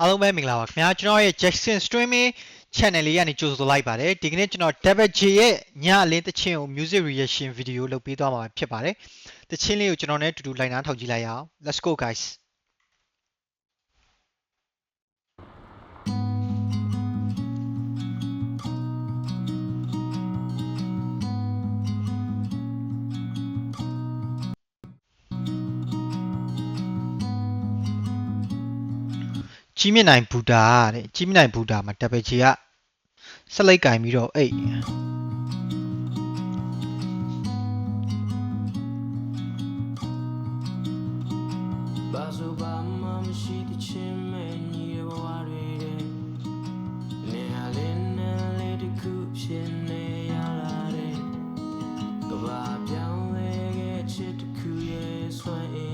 အားလုံးပဲမင်္ဂလာပါခင်ဗျာကျွန်တော်ရဲ့ Jackson Streaming channel လေးကနေကြိုဆိုလိုက်ပါတယ်ဒီကနေ့ကျွန်တော် Double J ရဲ့ညအလင်းတချင်းကို music reaction video လုပ်ပေးသွားမှာဖြစ်ပါတယ်တချင်းလေးကိုကျွန်တော်နဲ့အတူတူလိုက်နားထောင်ကြည့်လိုက်ရအောင် let's go guys ကြီးမြင့်နိုင်ဘူတာတဲ့ကြီးမြင့်နိုင်ဘူတာမှာ Double J ကဆက်လိုက်ကင်ပြီးတော့အိတ်ဘာဆိုဘာမှမရှိတဲ့ချင်းမဲ့ညီရဲ့ဘဝတွေတဲ့နေရာလေးနဲ့လေးတစ်ခုဖြစ်နေရလာတဲ့ကဘာပြောင်းလဲခဲ့ချစ်တစ်ခုရဲ့ဆွမ်းအင်ကြောင့်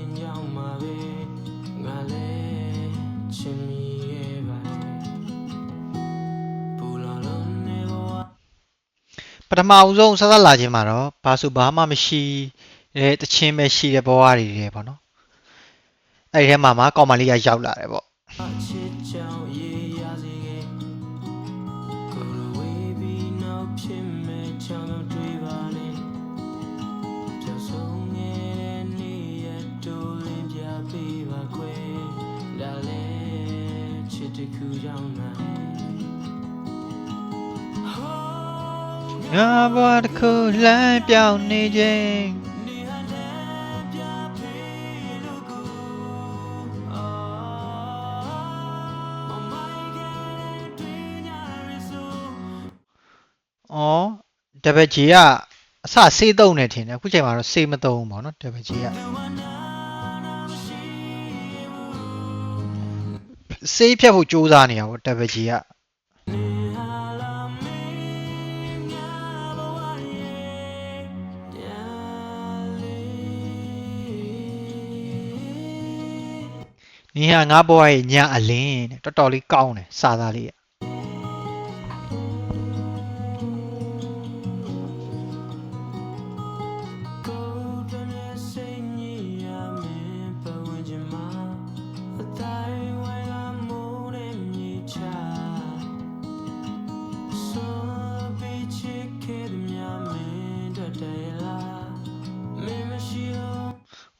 ပထမအဦးဆုံးဆက်ဆက်လာခြင်းမှာတော့ဘာဆိုဘာမှမရှိတဲ့တချင်းပဲရှိတဲ့ဘဝတွေတွေပေါ့နော်အဲ့ဒီထဲမှာမှကောင်မလေးကရောက်လာတယ်ပေါ့ ငါဘဝတစ်ခုလမ်းပြောင်းနေခြင်းနေဟာလည်းပြပေးလို့ကိုအာမမိုင်ကတွေ့ညာရဆိုဩ Double J ကအစဆေးသုံးနေထင်တယ်အခုချိန်မှာတော့ဆေးမသုံးဘူးပေါ့နော် Double J ကဆေးဖြတ်ဖို့ကြိုးစားနေတာပေါ့ Double J က နေဟာငါဘဝရဲ့ညအလင်းတဲ့တော်တော်လေးကောင်းတယ်စာသားလေးက။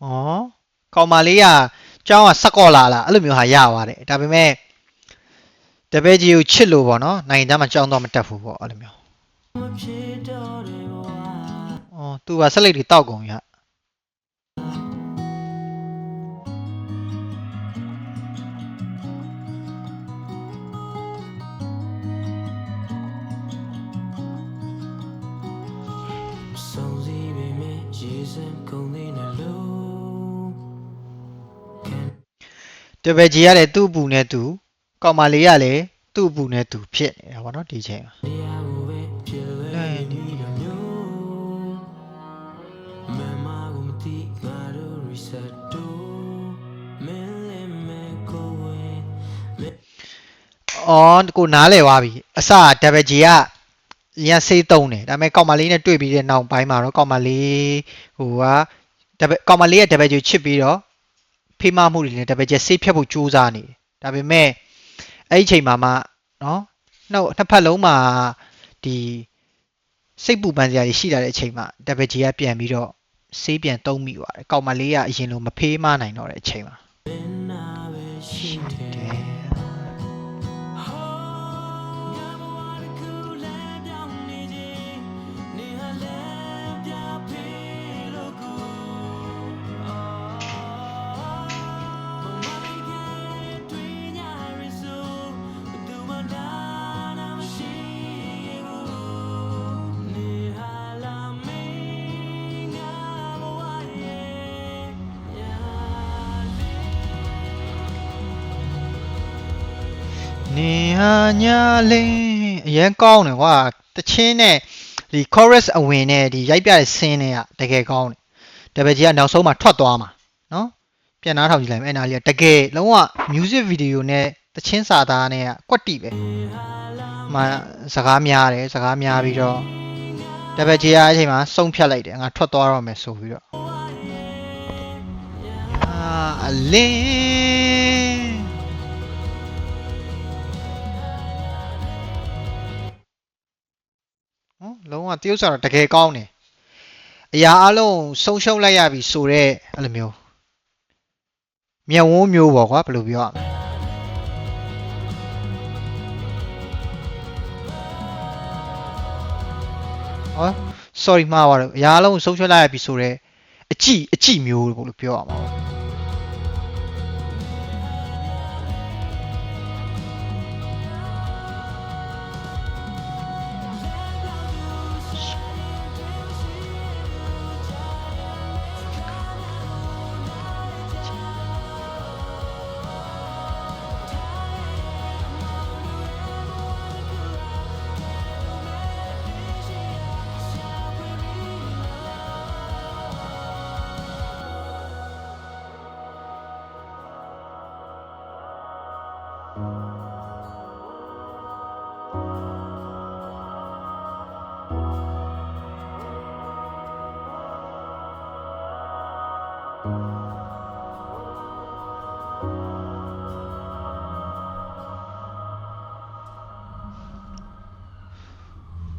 ဩကောင်မလေးက ကျောင်းကဆက်ကော့လာလားအဲ့လိုမျိုးဟာရသွားတယ်။ဒါပေမဲ့တပည့်ကြီးကိုချစ်လို့ပေါ့နော်။နိုင်ငံသားမှာကျောင်းတော့မတက်ဘူးပေါ့အဲ့လိုမျိုး။ဩသူကဆက်လက်တွေတောက်ကုန်ရ။ဆုံးစီပေမဲ့ရေစံကုန် တပည့်ကြီးကလည်းသူ့အပူနဲ့သူကောင်မလေးကလည်းသူ့အပူနဲ့သူဖြစ်နေတာပေါ့နော်ဒီချိန်မှာတရားကိုပဲဖြစ်လွယ်နေတော့မျိုးမမကိုမတိငါတို့ reset တို့မင်းလည်းမဲကိုဝဲ။အော်ကိုနားလဲသွားပြီ။အစတပည့်ကြီးကရန်စေးတုံးတယ်ဒါပေမဲ့ကောင်မလေးနဲ့တွေ့ပြီးတဲ့နောက်ပိုင်းမှာတော့ကောင်မလေးဟိုကတပည့်ကောင်မလေးရဲ့တပည့်ကြီးချစ်ပြီးတော့ ဖေးမမှုတွေနဲ့တပည့်ကြီးဆေးဖြတ်ဖို့ကြိုးစားနေတယ်ဒါပေမဲ့အဲ့ဒီချိန်မှာမှနော်နောက်နှစ်ဖက်လုံးမှာဒီစိတ်ပူပန်စရာတွေရှိလာတဲ့အချိန်မှာတပည့်ကြီးကပြန်ပြီးတော့ဆေးပြန်တုံးမိသွားတယ်ကောင်မလေးကအရင်လိုမဖေးမနိုင်တော့တဲ့အချိန်မှာ မင်းနာပဲရှိတယ်နေဟာညာလင်းအရင်ကောင်းတယ်ကွာတချင်းနဲ့ဒီ chorus အဝင်နဲ့ဒီရိုက်ပြတဲ့ဆင်းတွေကတကယ်ကောင်းတယ်တပည့်ကြီးကနောက်ဆုံးမှာထွက်သွားမှာနော်ပြန်နားထောင်ကြည့်လိုက်မယ်အဲ့နာလေးကတကယ်လုံးဝ music video နဲ့တချင်းစာသားနဲ့ကကွက်တိပဲမစကားများတယ်စကားများပြီးတော့တပည့်ကြီးကအဲ့ချိန်မှာစုံဖြတ်လိုက်တယ်ငါထွက်သွားတော့မယ်ဆိုပြီးတော့အာအလင်း ကတရုပ်ဆောင်တော့တကယ်ကောင်းတယ်အရာအလုံးဆုံးရှုံးလိုက်ရပြီဆိုတော့အဲ့လိုမျိုးမျက်ဝန်းမျိုးပေါ့ကွာဘယ်လိုပြောရမလဲဟော sorry မှားပါတော့အရာအလုံးဆုံးရှုံးလိုက်ရပြီဆိုတော့အကြည့်အကြည့်မျိုးလို့ပြောရမှာ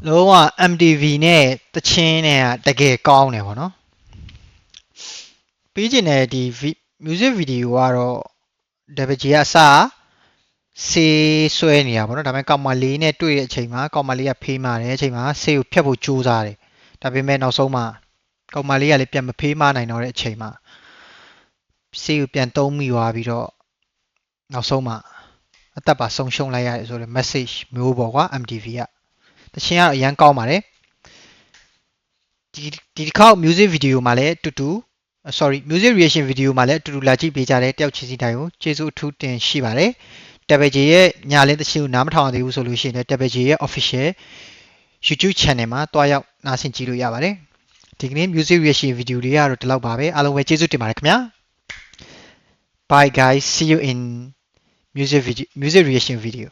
လုံးဝ MTV နဲ့တချင်းနဲ့ကတကယ်ကောင်းတယ်ဗောနော်ပြီးကျင်တဲ့ဒီ vi- music video ကတော့ WG ကအစ ဆေးဆွဲနေတာဗောနော်ဒါပေမဲ့ကောင်မလေးနဲ့တွေ့တဲ့အချိန်မှာကောင်မလေးကဖေးမာတယ်အချိန်မှာဆေးကိုဖြတ်ဖို့ကြိုးစားတယ်ဒါပေမဲ့နောက်ဆုံးမှာကောင်မလေးကလည်းပြန်မဖေးမနိုင်တော့တဲ့အချိန်မှာဆေးကိုပြန်သုံးမိသွားပြီးတော့နောက်ဆုံးမှာအသက်ပါဆုံးရှုံးလိုက်ရတယ်ဆိုတဲ့ message မျိုးပေါ့ကွာ MTV ကတခြင်းကတော့အရန်ကောင်းပါတယ်ဒီဒီတစ်ခေါက် music video မှာလည်းအတူတူ uh, sorry music reaction video မှာလည်းအတူတူလာကြည့်ပေးကြတဲ့တယောက်ချင်းစီတိုင်းကိုကျေးဇူးအထူးတင်ရှိပါတယ် Double J ရဲ့ညာလင်းတခြင်းကိုနားမထောင်သေးဘူးဆိုလို့ရှိရင်လည်း Double J ရဲ့ official YouTube channel မှာတွားရောက်နားဆင်ကြည့်လို့ရပါတယ်ဒီကနေ့ music reaction video တွေကတော့ဒီလောက်ပါပဲအားလုံးပဲကျေးဇူးတင်ပါတယ်ခင်ဗျာ Bye guys see you in music video music reaction video